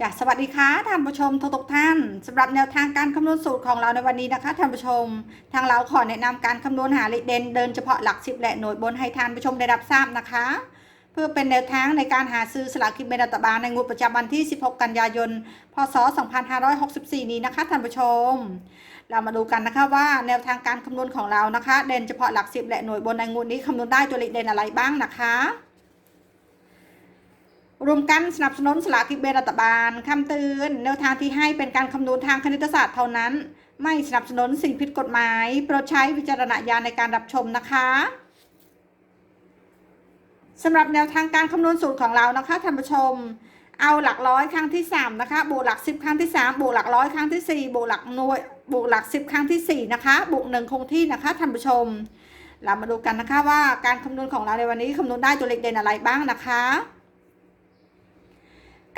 จ้ะสวัสดีค่ะท่านผู้ชมทุกท่านสำหรับแนวทางการคำนวณสูตรของเราในวันนี้นะคะท่านผู้ชม ทางเราขอแนะนำการคำนวณหาเลขเด่นเดินเฉพาะหลักสิบและหน่วยบนให้ท่านผู้ชมได้รับทราบนะคะ เพื่อเป็นแนวทางในการหาซื้อสลากกินแบ่งรัฐบาลในงวดประจำวันที่ 16 กันยายน พศ 2564 นี้นะคะท่านผู้ชม เรามาดูกันนะคะว่าแนวทางการคำนวณของเรานะคะ เด่นเฉพาะหลักสิบและหน่วยบนในงวดนี้คำนวณได้ตัวเลขเด่นอะไรบ้างนะคะ รวมกันสนับสนุนสลากกินแบ่งรัฐบาลคำเตือนแนวทางที่ให้เป็นการคำนวณทางคณิตศาสตร์เท่านั้น ไม่สนับสนุนสิ่งผิดกฎหมาย โปรดใช้วิจารณญาณในการรับชมนะคะสำหรับแนวทางการคำนวณสูตรของเรานะคะท่านผู้ชม เอาหลักร้อยครั้งที่3นะคะบวกหลัก 10 ครั้งที่ 3 บวกหลักร้อยครั้งที่ 4 บวกหลักหน่วยบวกหลัก 10 ครั้งที่ 4 นะคะ บวก1คงที่นะคะท่านผู้ชม เรามาดูกันนะคะว่าการคำนวณของเราในวันนี้คำนวณได้ตัวเลขเด่นอะไรบ้างนะคะ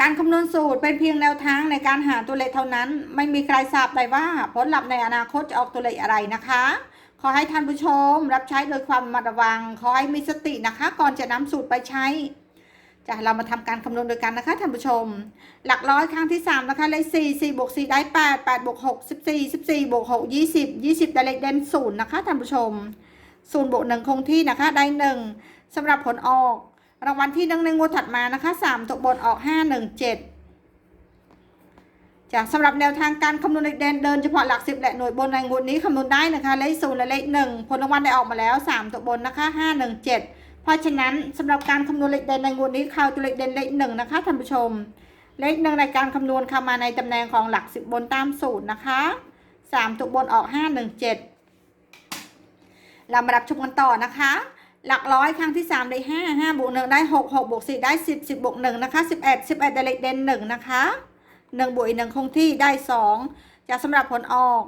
การคำนวณสูตรเป็นเพียงแนวทางในการหาตัวเลขเท่านั้น ไม่มีใครทราบได้ว่าผลลัพธ์ในอนาคตจะออกตัวเลขอะไรนะคะ ขอให้ท่านผู้ชมรับใช้โดยความระมัดระวัง ขอให้มีสตินะคะ ก่อนจะนำสูตรไปใช้จะเรามาทำการคำนวณโดยกันนะคะท่านผู้ชม หลักร้อยครั้งที่ 3 นะคะเลข4 4บวก4ได้ 8 8บวก6 14 14บวก6 20 20 ได้เลขเด่นศูนย์นะคะท่านผู้ชมศูนย์บวกหนึ่งคงที่นะคะได้หนึ่งสำหรับผลออก รางวัลที่หนึ่งในงวดถัดมานะคะสามตกบนออกห้าหนึ่งเจ็ดจ้ะสำหรับแนวทางการคำนวณเลขเด่นเดินเฉพาะหลักสิบและหน่วยบนในงวดนี้คำนวณได้นะคะเลขศูนย์และเลขหนึ่งผลรางวัลได้ออกมาแล้วสามตกบนนะคะห้าหนึ่งเจ็ดเพราะฉะนั้นสำหรับการคำนวณเลขเด่นในงวดนี้เข้าตัวเลขเด่นเลขหนึ่งนะคะท่านผู้ชม เลขหนึ่งในการคำนวณเข้ามาในตำแหน่งของหลักสิบบนตามสูตรนะคะสามตกบนออกห้าหนึ่งเจ็ดเรามารับชมกันต่อนะคะ หลักร้อยครั้งที่ 3 ได้ 5 5บวก1ได้ 6 6บวก4ได้ 10 10บวก1นะคะ11 11ได้เลขเด่น1นะคะ1บวกอีก1คงที่ได้ 2จากสำหรับผลออก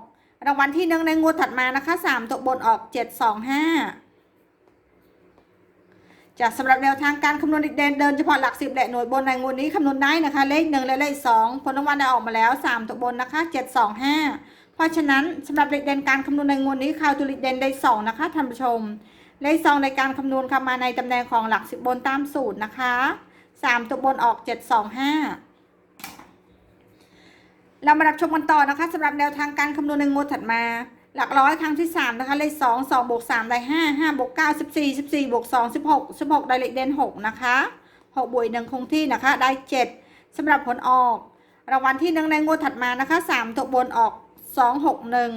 รางวัลที่ 1 ในงวดถัดมานะคะ 3ตกบนออก 7 2 5จากสำหรับแนวทางการคำนวณเลขเด่นเดินเฉพาะหลัก 10 และหน่วยบนในงวดนี้คำนวณได้นะคะ เลข 1 และเลข 2 ผลรางวัลได้ออกมาแล้ว 3ตกบนนะคะ 7 2 5 เพราะฉะนั้นสำหรับเลขเด่นการคำนวณในงวดนี้ข่าวตัวเลขเด่นได้ 2 นะคะท่านผู้ชม เลขซองในการคำนวณเข้ามาในตำแหน่งของหลักสิบบนตามสูตรนะคะสามตัวบนออกเจ็ดสองห้าเรามารับชมกันต่อนะคะสำหรับแนวทางการคำนวณในงวดถัดมา หลักร้อยครั้งที่สามนะคะเลขสองสองบวกสามได้ห้าห้าบวกเก้าสิบสี่สิบสี่บวกสองสิบหกสิบหกได้เลขเด่นหกนะคะหกบวกอีกหนึ่งคงที่นะคะได้เจ็ดสำหรับผลออกรางวัลที่หนึ่งในงวดถัดมานะคะสามตัวบนออกสองหกหนึ่ง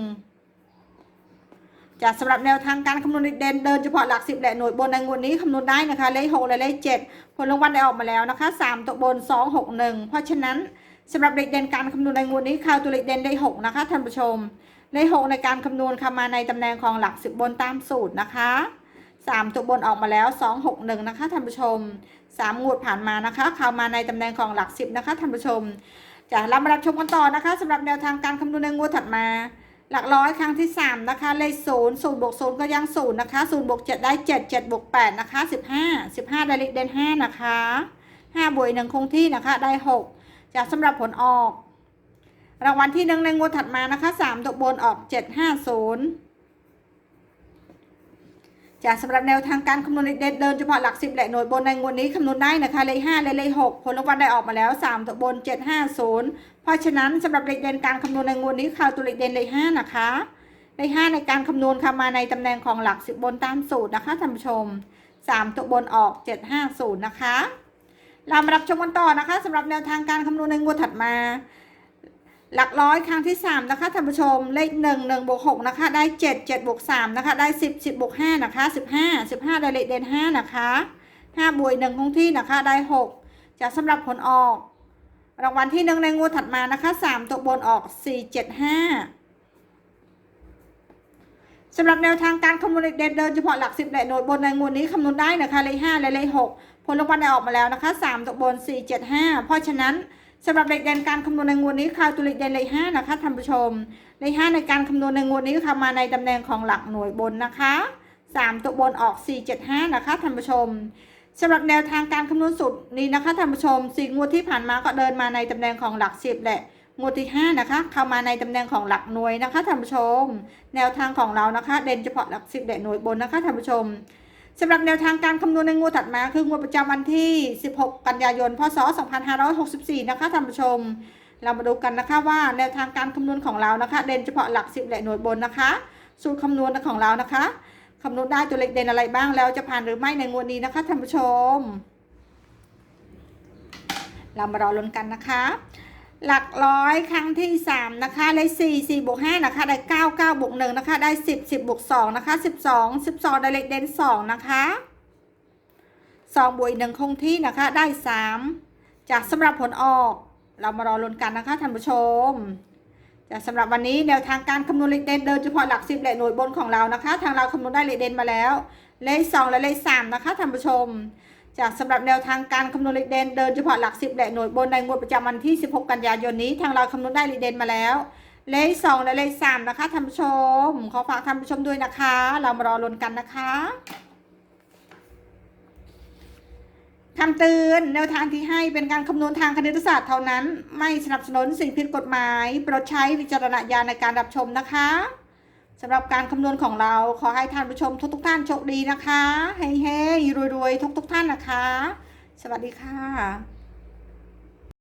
จากสำหรับแนวทางการคำนวณเด่นเดินเฉพาะหลักสิบและหน่วยบนในงวดนี้คำนวณได้นะคะ เลขหกและเลขเจ็ดผลรางวัลได้ออกมาแล้วนะคะสามตัวบนสองหกหนึ่งเพราะฉะนั้นสำหรับเลขเด่นการคำนวณในงวดนี้ข่าวตัวเลขเด่นได้หกนะคะท่านผู้ชม เลขหกในการคำนวณเข้ามาในตำแหน่งของหลักสิบบนตามสูตรนะคะสามตัวบนออกมาแล้วสองหกหนึ่งนะคะท่านผู้ชมสามงวดผ่านมานะคะข้าวมาในตำแหน่งของหลักสิบนะคะท่านผู้ชมจะเรามารับชมกันต่อนะคะสำหรับแนวทางการคำนวณในงวดถัดมา หลักร้อยครั้งที่ 3 นะคะ เลขศูนย์ศูนย์บวกศูนย์ก็ยังศูนย์นะคะศูนย์บวกเจ็ดได้เจ็ดเจ็ดบวกแปดนะคะสิบห้าสิบห้าได้เลขเด่นห้านะคะห้าบวกอีกหนึ่งคงที่นะคะได้หกจากสำหรับผลออก รางวัลที่หนึ่งในงวดถัดมานะคะสามตัวบนออกเจ็ดห้าศูนย์ จากสำหรับแนวทางการคำนวณเลขเด่นเดินเฉพาะหลักสิบและหน่วยบนในงวดนี้คำนวณได้นะคะเลขห้าและเลขหกผลรางวัลได้ออกมาแล้วสามตัวบนเจ็ดห้าศูนย์เพราะฉะนั้นสำหรับเลขเด่นการคำนวณในงวดนี้ข่าวตัวเลขเด่นเลขห้านะคะเลขห้าในการคำนวณเข้ามาในตำแหน่งของหลักสิบบนตามสูตรนะคะท่านผู้ชมสามตัวบนออกเจ็ดห้าศูนย์นะคะเรามารับชมกันต่อนะคะสำหรับแนวทางการคำนวณในงวดถัดมา หลักร้อยครั้งที่สามนะคะท่านผู้ชมเลขหนึ่งหนึ่งบวกหกนะคะ ได้เจ็ดเจ็ดบวกสามนะคะ ได้สิบสิบบวกห้านะคะสิบห้าสิบห้าได้เลขเด่นห้านะคะห้าบวกหนึ่งคงที่นะคะ ได้หกจากสำหรับผลออก รางวัลที่หนึ่งในงวดถัดมานะคะสามตัวบนออกสี่เจ็ดห้าสำหรับแนวทางการคำนวณเลขเด่นเดินเฉพาะหลักสิบและหน่วยบนในงวดนี้คำนวณได้นะคะเลขห้าและเลขหกผลรางวัลได้ออกมาแล้วนะคะสามตัวบนสี่เจ็ดห้าเพราะฉะนั้น สำหรับเลขเด่นการคำนวณในงวดนี้ข่าวตัวเลขเด่นเลขห้านะคะท่านผู้ชม เลขห้าในการคำนวณในงวดนี้ค่ะมาในตำแหน่งของหลักหน่วยบนนะคะสามตัวบนออกสี่เจ็ดห้านะคะท่านผู้ชมสำหรับแนวทางการคำนวณสูตรนี้นะคะท่านผู้ชมสี่งวดที่ผ่านมาก็เดินมาในตำแหน่งของหลักสิบแหละงวดที่ห้านะคะเข้ามาในตำแหน่งของหลักหน่วยนะคะท่านผู้ชม แนวทางของเรานะคะ เด่นเฉพาะหลักสิบและหน่วยบนนะคะท่านผู้ชม สำหรับแนวทางการคำนวณในงวดถัดมา คืองวดประจำวันที่ 16 กันยายน พศ 2564 นะคะท่านผู้ชม เรามาดูกันนะคะว่าแนวทางการคำนวณของเรานะคะ เด่นเฉพาะหลัก10และหน่วยบนนะคะ สูตรคำนวณของเรานะคะคำนวณได้ตัวเลขเด่นอะไรบ้างแล้วจะผ่านหรือไม่ในงวดนี้นะคะท่านผู้ชม เรามารอลุ้นกันนะคะ หลักร้อยครั้งที่3นะคะได้4 4บวก5นะคะได้9 9บวก1นะคะได้ 10 10บวก2นะคะ12 12ได้เลขเด่น2นะคะ2บวกหนึ่งคงที่นะคะได้ 3 จากสำหรับผลออก เรามารอลุ้นกันนะคะท่านผู้ชมจากสำหรับวันนี้แนวทางการคำนวณเลขเด่นเดินเฉพาะหลัก10และหน่วยบนของเรานะคะ ทางเราคำนวณได้เลขเด่นมาแล้ว เลข2และเลข3นะคะท่านผู้ชม จากสำหรับแนวทางการคำนวณเลขเด่นเดินเฉพาะหลักสิบและหน่วยบนในงวดประจำวันที่ 16 กันยายนนี้ ทางเราคำนวณได้เลขเด่นมาแล้ว เลข 2 และเลข 3 นะคะท่านผู้ชม ขอฝากท่านผู้ชมด้วยนะคะ เรามารอลุ้นกันนะคะคำเตือนแนวทางที่ให้เป็นการคำนวณทางคณิตศาสตร์เท่านั้น ไม่สนับสนุนสิ่งผิดกฎหมาย โปรดใช้วิจารณญาณในการรับชมนะคะ สำหรับการคำนวณของเราขอให้ท่านผู้ชมทุกทุกท่านโชคดีนะคะเฮ้ยๆรวยๆทุกทุกท่านนะคะ สวัสดีค่ะ